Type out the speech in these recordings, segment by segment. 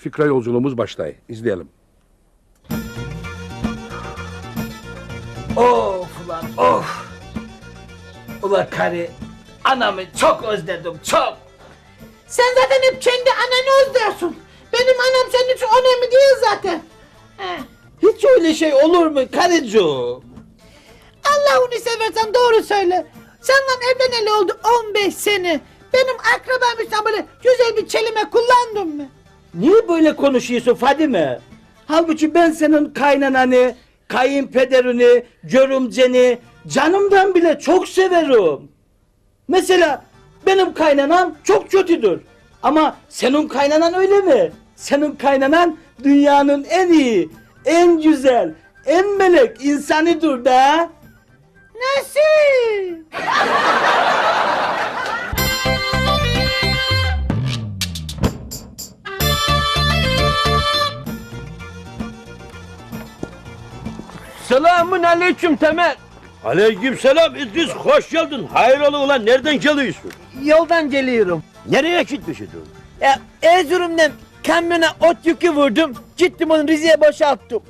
fikra yolculuğumuz başlay. İzleyelim. Of ulan of. Ulan karı anamı çok özledim çok. Sen zaten hep kendi ananı özlersin. Benim anam senin için önemli değil zaten. He. Hiç öyle şey olur mu karıcığım? Allah'ını seversen doğru söyle. Seninle evleneli oldu 15 sene. Benim akrabammışsan böyle güzel bir kelime kullandın mı? Niye böyle konuşuyorsun Fadime? Halbuki ben senin kaynananı, kayınpederini, görümceni canımdan bile çok severim. Mesela benim kaynanam çok kötüdür. Ama senin kaynanan öyle mi? Senin kaynanan dünyanın en iyi, en güzel, en melek insanıdır da. Nasıl? Selamun aleyküm Temel. Aleykümselam İdris hoş geldin. Hayrola ulan nereden geliyorsun? Yoldan geliyorum. Nereye gitmişsin? Ya Erzurum'dan kamyona ot yükü vurdum. Gittim onu Rize'ye boşalttım.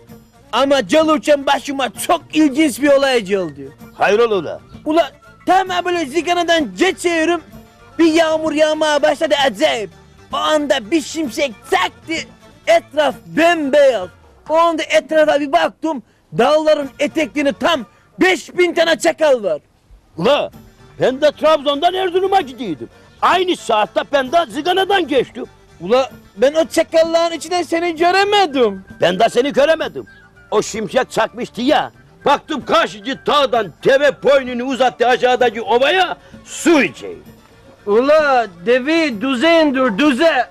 Ama gelirken başıma çok ilginç bir olay geldi. Hayrola ulan? Ula tam böyle ziganadan geçiyorum. Bir yağmur yağmaya başladı acayip. O anda bir şimşek çaktı. Etraf bembeyaz. O anda etrafa bir baktım. Dağların eteklerini tam 5000 tane çakal var. Ula ben de Trabzon'dan Erzurum'a gidiyordum. Aynı saatte ben de Zigana'dan geçtim. Ula ben o çakalların içinden seni göremedim. Ben de seni göremedim. O şimşek çakmıştı ya. Baktım karşıcı dağdan deve boynunu uzattı aşağıdaki ovaya su içeyim. Ula devi düze indir düze.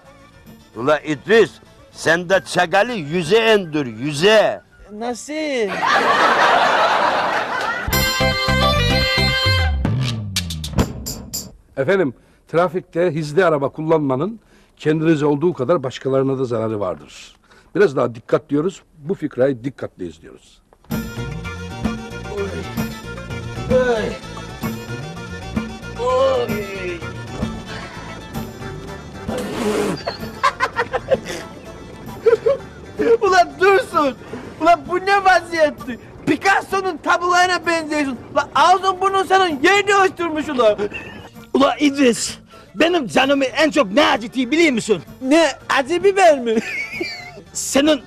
Ula İdris sen de çakalı yüze endir yüze. Nasıl? Efendim, trafikte hizli araba kullanmanın kendinize olduğu kadar başkalarına da zararı vardır. Biraz daha dikkat diyoruz. Bu fikrayı dikkatle izliyoruz. Oy. Oy. Ulan dursun. Ulan bu ne vaziyetti? Picasso'nun tablolarına benziyorsun. Ulan ağzın burnun senin yer değiştirmiş ulan. Ula İdris, benim canımı en çok ne acıtıyor biliyor musun? Ne acı biber mi? Senin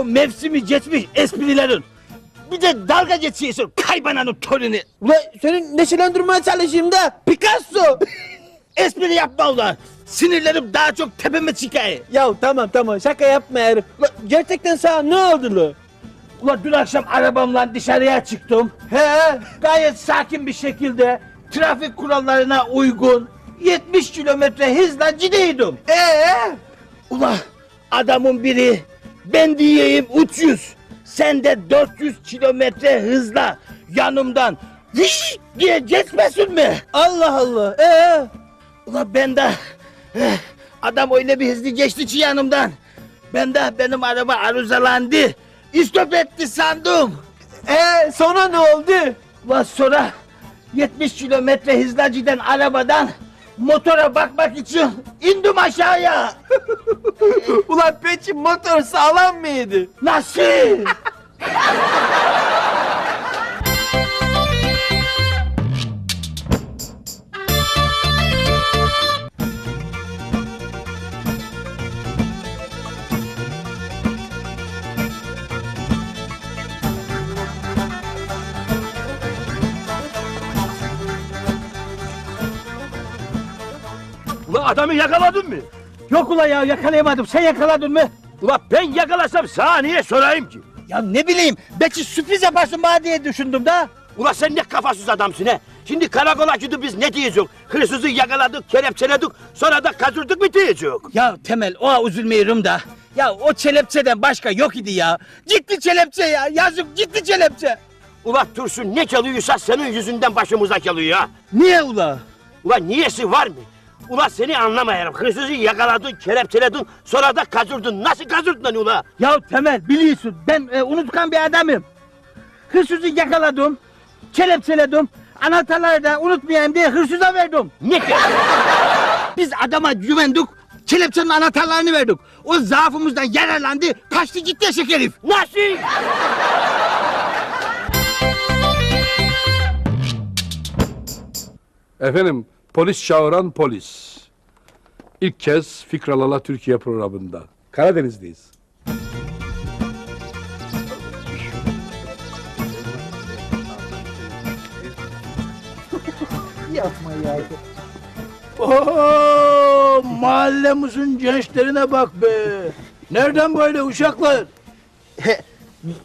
o mevsimi geçmiş esprilerin. Bir de dalga geçiyorsun kaybananın torunu. Ulan seni neşelendirmeye çalışayım da Picasso. Espri yapma ulan. Sinirlerim daha çok tepeme çıkıyor. ya tamam tamam şaka yapma herif. Ulan gerçekten sana ne oldu lan? Ulan dün akşam arabamla dışarıya çıktım. He? Gayet sakin bir şekilde trafik kurallarına uygun 70 kilometre hızla gidiyordum. Ee? Ula adamın biri ben diyeyim 300 sen de 400 kilometre hızla yanımdan Viş diye geçmesin mi? Allah Allah. Ee? Ula ben de eh, adam öyle bir hızlı geçti ki yanımdan. Ben de benim araba arızalandı. İstop etti sandım. Ee sonra ne oldu? Ula sonra 70 kilometre hızla giden arabadan motora bakmak için indim aşağıya. Ulan peki motor sağlam mıydı? Nasıl? Ula adamı yakaladın mı? Yok ula ya yakalayamadım. Sen yakaladın mı? Ula ben yakalasam sana niye sorayım ki? Ya ne bileyim. Belki sürpriz yaparsın bana diye düşündüm da. Ula sen ne kafasız adamsın he? Şimdi karakola gidip biz ne diyeceğiz? Hırsızı yakaladık, kelepçeledik, sonra da kaçırdık mı diyeceğiz? Ya Temel o üzülmüyorum da. Ya o çelepçeden başka yok idi ya. Gitti çelepçe ya. Yazık gitti çelepçe. Ula Tursun ne çalıyorsa senin yüzünden başımıza çalıyor ha. Niye ula? Ula niyesi var mı? Ula seni anlamayarım. Hırsızı yakaladın, kelepçeledin, sonra da kaçırdın. Nasıl kaçırdın lan ula? Ya Temel biliyorsun ben e, unutkan bir adamım. Hırsızı yakaladım. Kelepçeledim. Anahtarları da unutmayayım diye hırsıza verdim. Ne ki? Biz adama güvendik. Kelepçenin anahtarlarını verdik. O zaafımızdan yararlandı. Kaçtı gitti eşek herif. Nasıl? Efendim polis çağıran polis. İlk kez Fikralala Türkiye programında. Karadeniz'deyiz. Oo, mahallemizin gençlerine bak be. Nereden böyle uşaklar?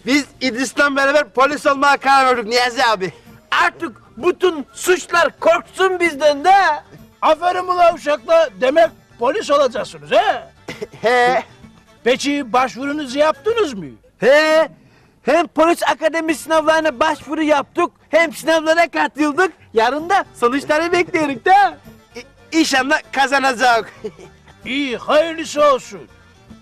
Biz İdris'le beraber polis olmaya karar verdik Niyazi abi. Artık bütün suçlar korksun bizden de. Aferin ula uşaklar. Demek polis olacaksınız he? He. Peki başvurunuzu yaptınız mı? He. Hem polis akademi sınavlarına başvuru yaptık, hem sınavlara katıldık. Yarın da sonuçları bekliyoruz da. İnşallah kazanacak. İyi hayırlısı olsun.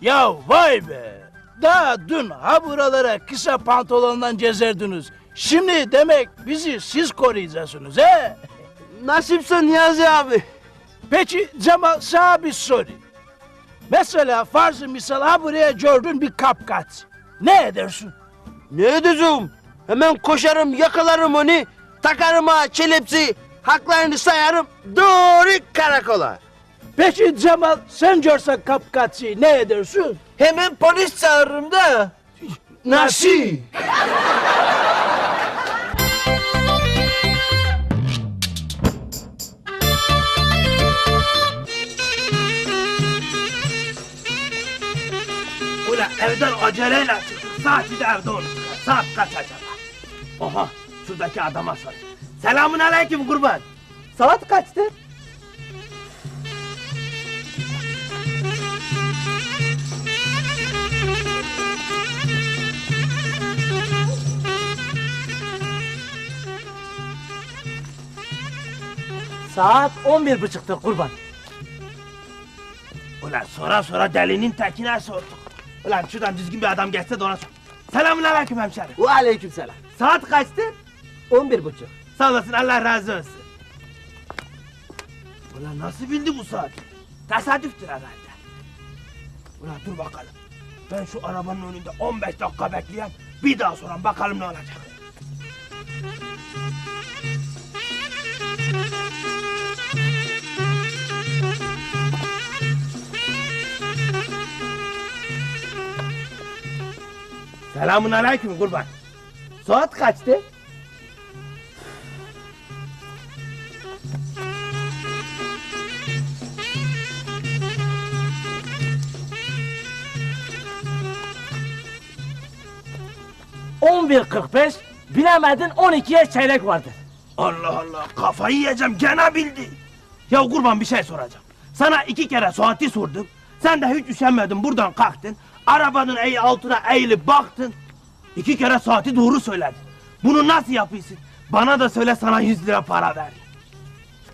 Ya vay be. Daha dün ha buralara kısa pantolondan gezerdiniz. Şimdi demek bizi siz koruyacaksınız he? Nasipse Niyazi abi. Peki Cemal sana bir soru. Mesela farzı misal ha buraya gördün bir kapkaç. Ne edersin? Ne edeceğim? Hemen koşarım, yakalarım onu, takarım ha kelepçeyi, haklarını sayarım, doğru karakola. Peki Cemal sen görsen kapkaçı ne edersin? Hemen polis çağırırım da. Nasıl? Evden aceleyle çıktık. Saati de evde unuttuk. Saat kaç acaba? Oha şuradaki adama sor. Selamun aleyküm kurban. Saat kaçtı? Saat on bir buçuktur kurban. Ulan sonra sonra delinin tekine sorduk. Ulan şuradan düzgün bir adam geçse de ona sor. Selamun aleyküm hemşerim. Ve aleyküm selam. Saat kaçtı? On bir buçuk. Sağ olasın Allah razı olsun. Ulan nasıl bildi bu saati? Tesadüftür herhalde. Ulan dur bakalım. Ben şu arabanın önünde 15 dakika bekleyen bir daha sonra bakalım ne olacak. Selamun aleyküm kurban. Saat kaçtı? On bir kırk beş, bilemedin on ikiye çeyrek vardır. Allah Allah kafayı yiyeceğim gene bildi. Ya kurban bir şey soracağım. Sana iki kere saati sordum. Sen de hiç üşenmedin buradan kalktın. Arabanın eği altına eğilip baktın. İki kere saati doğru söyledin. Bunu nasıl yapıyorsun? Bana da söyle sana yüz lira para ver.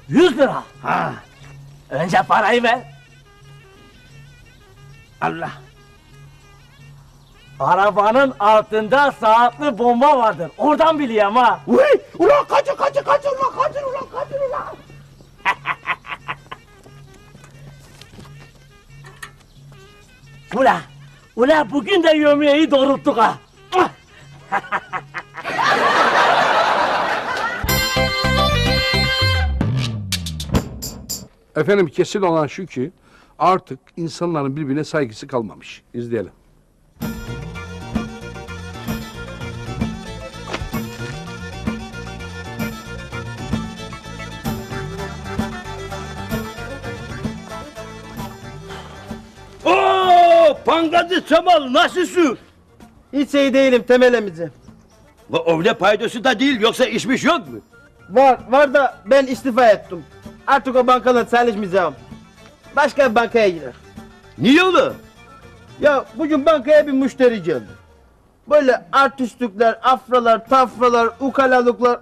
Yüz lira. Ha Önce parayı ver. Allah. Arabanın altında saatli bomba vardır. Oradan biliyorum ha. Uy, ulan kaçın kaçın kaçın ulan kaçın ulan kaçın ulan. Ula, ula bugün de yemeği doğrulttuk ha. Efendim kesin olan şu ki artık insanların birbirine saygısı kalmamış. İzleyelim. Oo, pangacı Cemal nasılsın? Hiç iyi değilim Temel emici. Öyle paydosu da değil yoksa işmiş yok mu? Var, var da ben istifa ettim. Artık o bankadan çalışmayacağım. Başka bir bankaya girer. Niye oğlum? Ya bugün bankaya bir müşteri geldi. Böyle artistlikler, afralar, tafralar, ukalalıklar.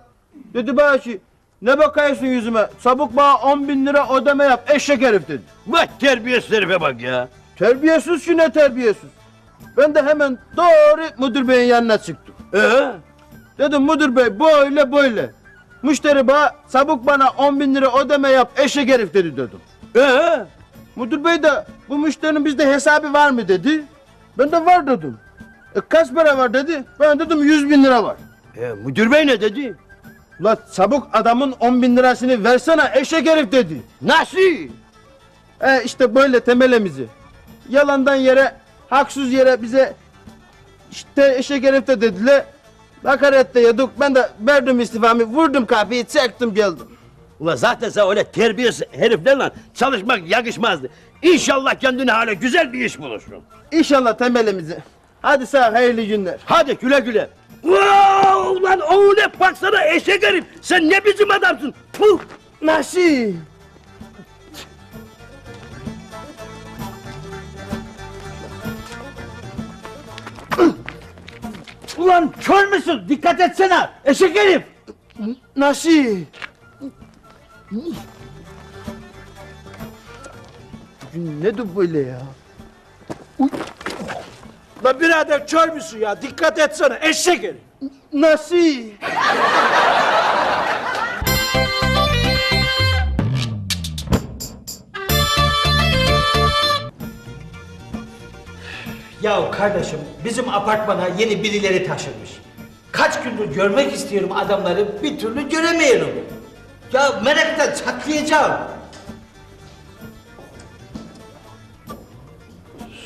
Dedi bana ki, ne bakıyorsun yüzüme? Çabuk bana 10 bin lira ödeme yap eşek herif dedi. Bak terbiyesiz herife bak ya. Terbiyesiz ki ne terbiyesiz. Ben de hemen doğru müdür beyin yanına çıktım. Ee? Dedim müdür bey böyle böyle. Müşteri bana çabuk bana 10 bin lira ödeme yap eşek herif dedi dedim. Ee? Müdür bey de bu müşterinin bizde hesabı var mı dedi. Ben de var dedim. E, kaç para var dedi. Ben dedim 100 bin lira var. E, müdür bey ne dedi? Ula çabuk adamın 10 bin lirasını versene eşek herif dedi. Nasıl? E işte böyle temelimizi. Yalandan yere, haksız yere bize işte de dediler. Hakaret de yedik. Ben de verdim istifamı, vurdum kapıyı, çektim geldim. Ula zaten sen öyle terbiyesiz heriflerle çalışmak yakışmazdı. İnşallah kendine hala güzel bir iş bulursun. İnşallah temelimizi. Hadi sağ hayırlı günler. Hadi güle güle. Wow, ulan o ne baksana eşek herif. Sen ne bizim adamsın. Puh. Nasıl? Ulan kör müsün? Dikkat etsene. Eşek herif. Nasıl? Bugün ne de böyle ya? La birader kör müsün ya? Dikkat etsene. Eşek herif. Nasıl? Ya kardeşim bizim apartmana yeni birileri taşınmış. Kaç gündür görmek istiyorum adamları bir türlü göremiyorum. Ya meraktan çatlayacağım.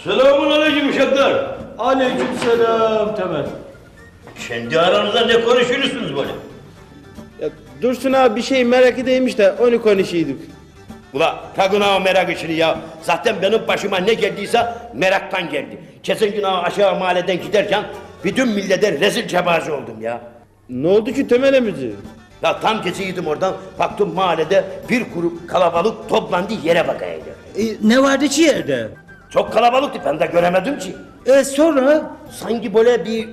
Selamun aleyküm uşaklar. Aleyküm selam Temel. Kendi aranızda ne konuşuyorsunuz böyle? Ya Dursun abi bir şey merak edeymiş de onu konuşuyorduk. Ula takın ha o merak işini ya. Zaten benim başıma ne geldiyse meraktan geldi. Kesin gün ha aşağı mahalleden giderken bütün millete rezil cebazi oldum ya. Ne oldu ki temelimizi? Ya tam geçiyordum oradan baktım mahallede bir grup kalabalık toplandı yere bakaydı. E, ne vardı ki yerde? Çok kalabalıktı ben de göremedim ki. E sonra Sanki böyle bir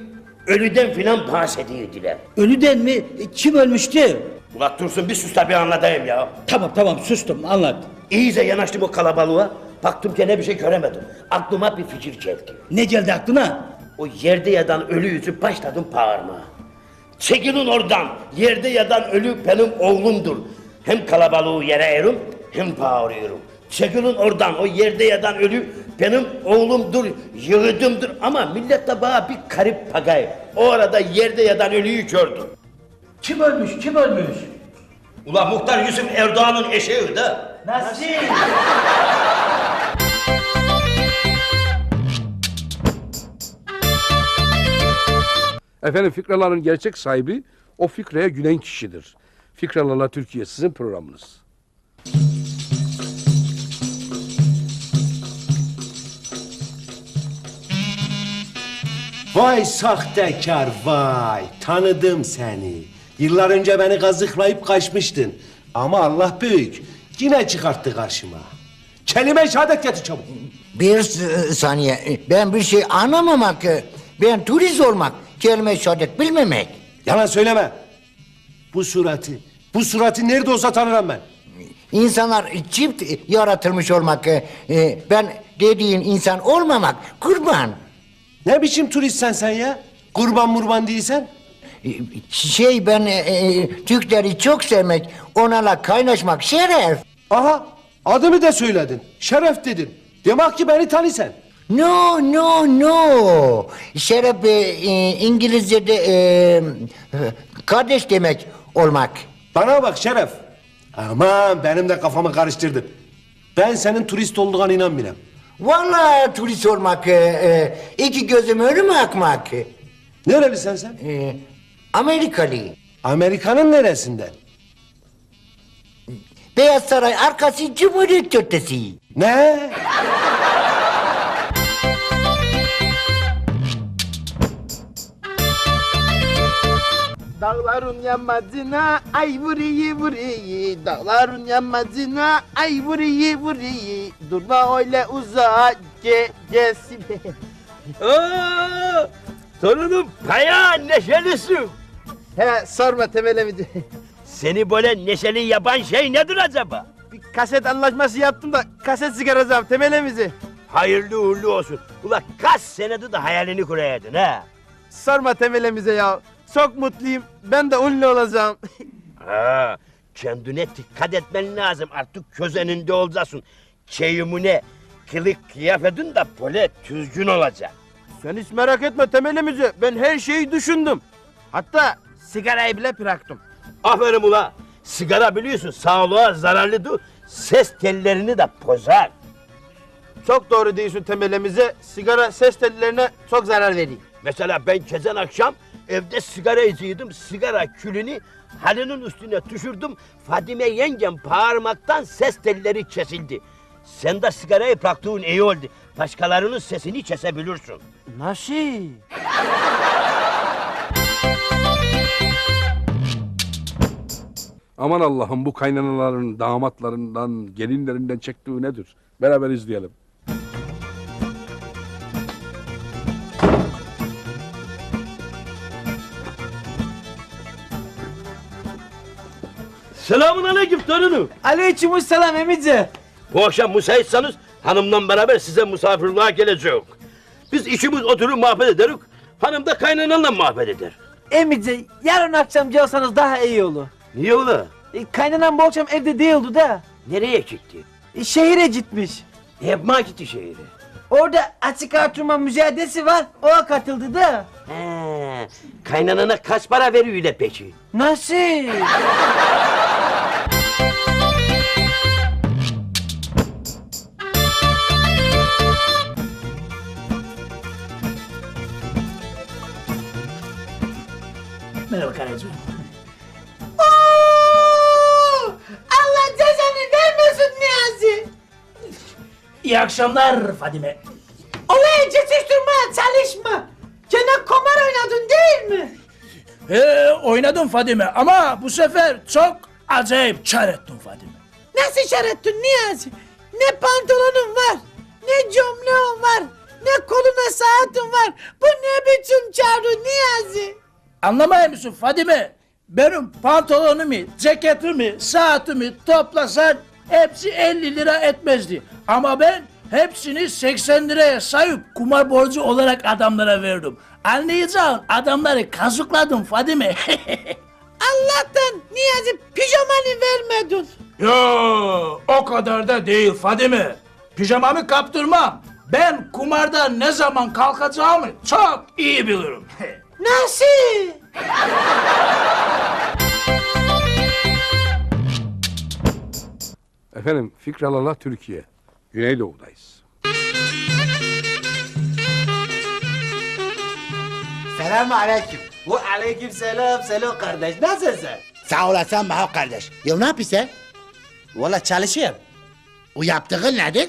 ölüden filan bahsediyordular. ölüden mi? E, kim ölmüştü? Ulan dursun bir sus da bir anlatayım ya. Tamam tamam sustum anlat. İyice yanaştım o kalabalığa. Baktım gene bir şey göremedim. Aklıma bir fikir geldi. Ne geldi aklına? O yerde yatan ölü yüzü başladım bağırmaya. Çekilin oradan. Yerde yatan ölü benim oğlumdur. Hem kalabalığı yere erim hem bağırıyorum. Çekilin oradan. O yerde yatan ölü benim oğlumdur, yiğidimdir. Ama millet de bana bir garip bagay. O arada yerde yatan ölüyü gördüm. Kim ölmüş kim ölmüş? Ulan Muhtar Yusuf Erdoğan'ın eşeği de. Nasıl? Efendim fikraların gerçek sahibi o fikraya gülen kişidir. Fikralarla Türkiye sizin programınız. Vay sahtekar vay tanıdım seni. Yıllar önce beni kazıklayıp kaçmıştın. Ama Allah büyük. Yine çıkarttı karşıma. Kelime şehadet getir çabuk. Bir s- saniye. Ben bir şey anlamamak. Ben turist olmak. Kelime şehadet bilmemek. Yalan söyleme. Bu suratı, bu suratı nerede olsa tanırım ben. İnsanlar çift yaratılmış olmak. e, Ben dediğin insan olmamak. Kurban. Ne biçim turistsen sen ya? Kurban murban değilsen? Şey ben e, e, Türkleri çok sevmek. Onlarla kaynaşmak şeref. Aha adımı da söyledin. Şeref dedin. Demek ki beni tanısan. No, no, no. Şeref e, e, İngilizce'de e, kardeş demek olmak. Bana bak Şeref. Aman benim de kafamı karıştırdın. Ben senin turist olduğuna inanmıyorum. Vallahi turist olmak, e, e, iki gözüm önüme akmak. Nerelisin sen? E, Amerikalı. Amerika'nın neresinden? Beyaz Saray arkası Cumhuriyet Caddesi. Ne? Dağların yamacına ay vuruyu vuruyu Dağların yamacına ay vuruyu vuruyu Durma öyle uzağa ge gelsin Aa, torunum baya neşelisin. He sorma temelimizi Seni böyle neşeli yapan şey nedir acaba? Bir kaset anlaşması yaptım da kaset çıkaracağım temelimizi Hayırlı uğurlu olsun. Ula kaç senedir de hayalini kuruyordun ha? Sorma temelimize ya Çok mutluyum ben de ünlü olacağım Ha, kendine dikkat etmen lazım artık köz önünde olacaksın. çeyimine, kılık kıyafetin de böyle düzgün olacak. Sen hiç merak etme temelimizi. Ben her şeyi düşündüm. Hatta sigarayı bile bıraktım. Aferin ula. Sigara biliyorsun sağlığa zararlıdır. Ses tellerini de bozar. Çok doğru diyorsun temelimize. Sigara ses tellerine çok zarar veriyor. Mesela ben geçen akşam evde sigara izliyordum. Sigara külünü halının üstüne düşürdüm. Fadime yengem bağırmaktan ses telleri kesildi. Sen de sigarayı bıraktığın iyi oldu. Başkalarının sesini kesebilirsin. Nasıl? Aman Allah'ım bu kaynanaların damatlarından, gelinlerinden çektiği nedir? Beraber izleyelim. Selamun aleyküm torunum. Aleykümselam emici. Bu akşam müsaitseniz hanımla beraber size misafirliğe geleceğim. Biz işimiz oturup muhabbet ederiz. Hanım da kaynananla muhabbet eder. Emici yarın akşam gelsanız daha iyi olur. Niye ula? E, kaynanan bu akşam evde değildi da. Nereye gitti? E, şehire gitmiş. Yapma gitti şehire. Orada açık artırma mücadelesi var. O katıldı da. He, kaynanana kaç para veriyor peki? Nasıl? Merhaba karıcığım. İyi akşamlar Fadime. Olaya geçiştirmeye çalışma. Gene kumar oynadın değil mi? He, oynadım Fadime ama bu sefer çok acayip çar ettin Fadime. Nasıl işarettin Niyazi? Ne pantolonun var, ne gömleğin var, ne koluna saatin var. Bu ne biçim çağrı Niyazi? Anlamıyor musun Fadime? Benim pantolonumu, ceketimi, saatimi toplasan hepsi 50 lira etmezdi. Ama ben hepsini 80 liraya sayıp kumar borcu olarak adamlara verdim. Anlayacağın adamları kazıkladım Fadime. Allah'tan Niyazi pijamanı vermedin. Yo, o kadar da değil Fadime. Pijamamı kaptırmam. Ben kumardan ne zaman kalkacağımı çok iyi bilirim. Nasıl? Efendim Fikralala Türkiye. Güneydoğu'dayız. Selamun aleyküm. Bu aleyküm selam selam kardeş. Nasılsın? Sağ olasın Maho kardeş. Ya ne yapıyorsun? Valla çalışıyorum. O yaptığın nedir?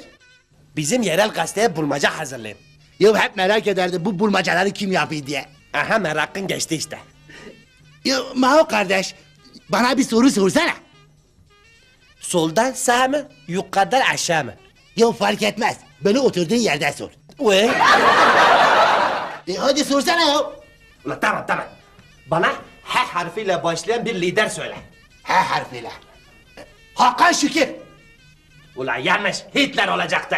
Bizim yerel gazeteye bulmaca hazırlayayım. Ya hep merak ederdim bu bulmacaları kim yapıyor diye. Aha merakın geçti işte. Ya Maho kardeş bana bir soru sorsana. Soldan sağ mı? Yukarıdan aşağı mı? Ya fark etmez. Beni oturduğun yerde sor. Uy. E hadi sorsana ya. Ulan tamam tamam. Bana H harfiyle başlayan bir lider söyle. H harfiyle. Hakan Şükür. Ulan yanlış. Hitler olacaktı.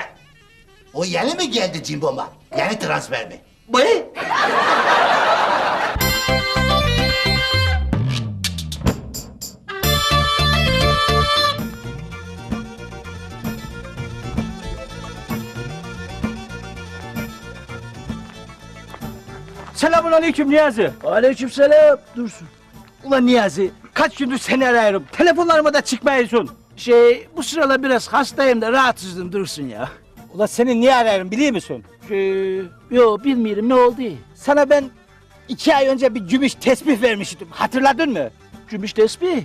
O yeni mi geldi Cimbom'a? Yeni transfer mi? Uy. Selamun aleyküm Niyazi. Aleykümselam. Dursun. Ulan Niyazi kaç gündür seni arıyorum. Telefonlarıma da çıkmıyorsun. Şey bu sıralar biraz hastayım da rahatsızdım Dursun ya. Ulan seni niye arıyorum biliyor musun? Şey, yo bilmiyorum ne oldu? Sana ben iki ay önce bir gümüş tesbih vermiştim. Hatırladın mı? Gümüş tesbih.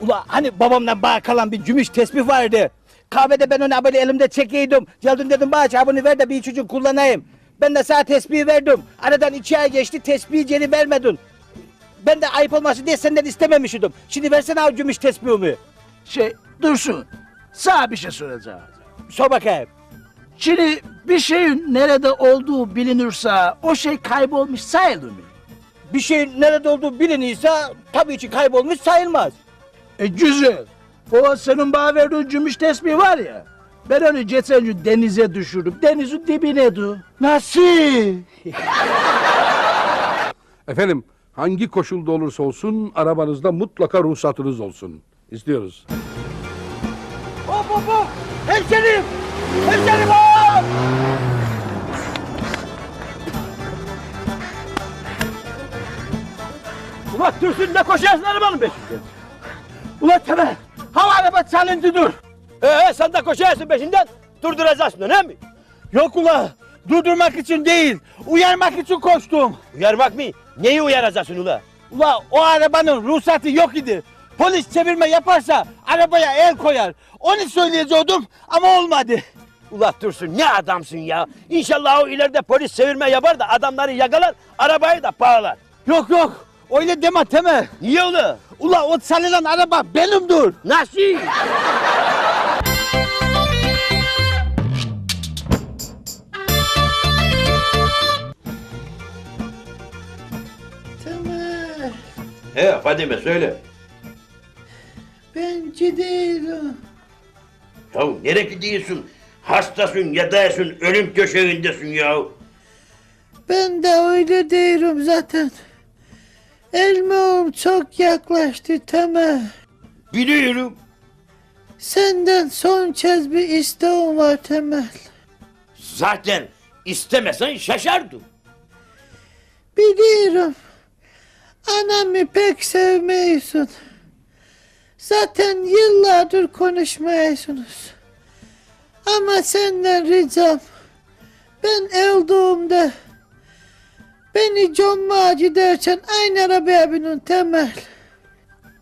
Ula hani babamdan bana kalan bir gümüş tesbih vardı. Kahvede ben onu böyle elimde çekiyordum. Geldin dedim bana çabını ver de bir çocuk kullanayım. Ben de sana tesbih verdim. Aradan iki ay geçti tesbihi geri vermedin. Ben de ayıp olmasın diye senden istememiştim. Şimdi versene o gümüş tesbihimi. Şey Dursun. Sana bir şey soracağım. Sor bakayım. Şimdi bir şeyin nerede olduğu bilinirse o şey kaybolmuş sayılır mı? Bir şeyin nerede olduğu biliniyse tabii ki kaybolmuş sayılmaz. E güzel. O senin bana verdiğin gümüş tesbih var ya. Ben onu geçen gün denize düşürdüm. Denizin dibine du. Nasıl? Efendim hangi koşulda olursa olsun arabanızda mutlaka ruhsatınız olsun. İstiyoruz. Hop hop hop! Hemşerim! Hemşerim o! Ulan Dursun ne koşuyorsun arabanın peşinden? Ulan Temel, hava araba çalındı dur. Ee sen de koşuyorsun peşinden, durduracaksın öyle mi? Yok ula, durdurmak için değil, uyarmak için koştum. Uyarmak mı? Neyi uyaracaksın ula? Ula o arabanın ruhsatı yok idi. Polis çevirme yaparsa arabaya el koyar. Onu söyleyecektim ama olmadı. Ula Dursun ne adamsın ya. İnşallah o ileride polis çevirme yapar da adamları yakalar, arabayı da bağlar. Yok yok, öyle deme Temel. Niye ula? Ula o çalınan araba benimdir. Nasıl? Temel He Fadime söyle. ben gidiyorum. Ya nereye gidiyorsun? Hastasın, yataysın, ölüm döşeğindesin ya. Ben de öyle diyorum zaten. Elmağım çok yaklaştı Temel. Biliyorum. Senden son kez bir isteğim var Temel. Zaten istemesen şaşardım. Biliyorum. Anamı pek sevmiyorsun. Zaten yıllardır konuşmuyorsunuz. Ama senden ricam. Ben öldüğümde beni John giderken aynı arabaya binin Temel.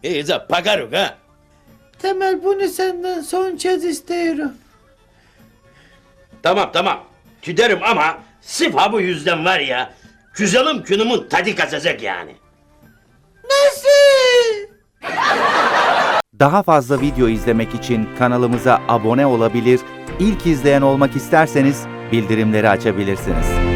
İyice bakarım ha. Temel bunu senden son kez istiyorum. Tamam tamam. Giderim ama sırf ha bu yüzden var ya. Güzelim günümün tadı kaçacak yani. Nasıl? Daha fazla video izlemek için kanalımıza abone olabilir, ilk izleyen olmak isterseniz bildirimleri açabilirsiniz.